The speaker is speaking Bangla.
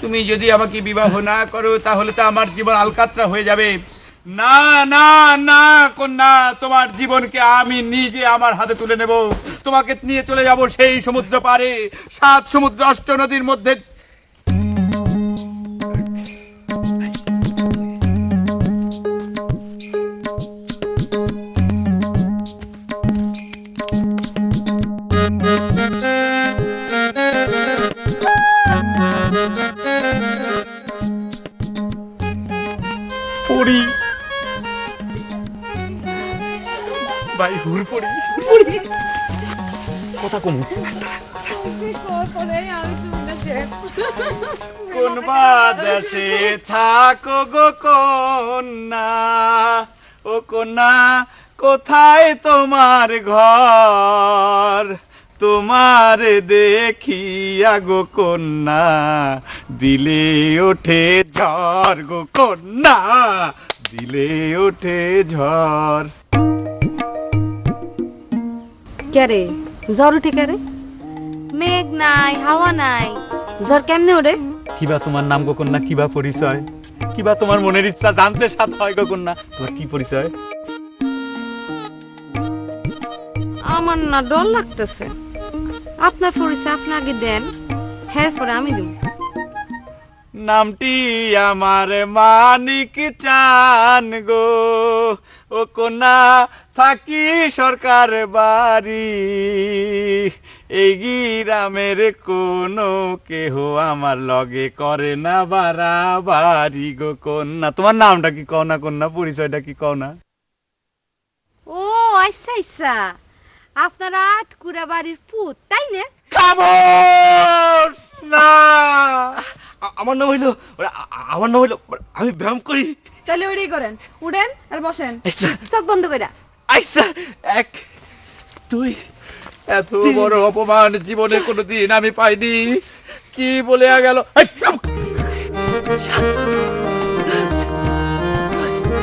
তুমি যদি আমাকে বিবাহ না করো, তাহলে তো আমার জীবন হয়ে যাবে। না না না তোমার জীবনকে আমি নিজে আমার হাতে তুলে নেব। তোমাকে নিয়ে চলে যাব সেই সমুদ্র পারে সাত সমুদ্র অষ্ট নদীর মধ্যে পড়ি ভাই কথা কমু। কোন দেশে থাকো গো কন্যা। ও কন্যা কোথায় তোমার ঘর? তোমার দেখিয়া গো কন্যা দিলে ওঠে ঝড় গো কন্যা দিলে ওঠে ঝড়। ক্যারে জ্বর উঠে ক্যারে মেঘ নাই হাওয়া নাই। জ্বর কেমনে ওরে কিবা তোমার নাম গো কন্যা কিবা পরিচয়? কিবা তোমার মনের ইচ্ছা জানতে সাথ হয় গো কন্যা তোমার কি পরিচয়? আমার না ডর লাগতেছে। আপনার পরিচয় আপনি আগে দেন হ্যাঁ পরে আমি দেব। নামটি আমার মানিক চান গো। ও কোনা থাকি সরকার বাড়ি। এই গ্রামের কোনো কেহ আমার লগে করে না বাড়াবাড়ি গো কন্যা। তোমার নামটা কি কও না কন্যা? পরিচয়টা কি কও না? ও আচ্ছা আচ্ছা। আপনার আটকুড়া বাড়ির পুত তাই না? খামোশ! না! আমার নাম হইল আমার নাম হইল আমি ব্যায়াম করি। তাহলে ওইটাই করেন। উঠেন আর বসেন। চোখ বন্ধ কইরা। আচ্ছা এক তুই এত বড় অপমান জীবনে কোনোদিন আমি পাইনি। কি বলে গেল?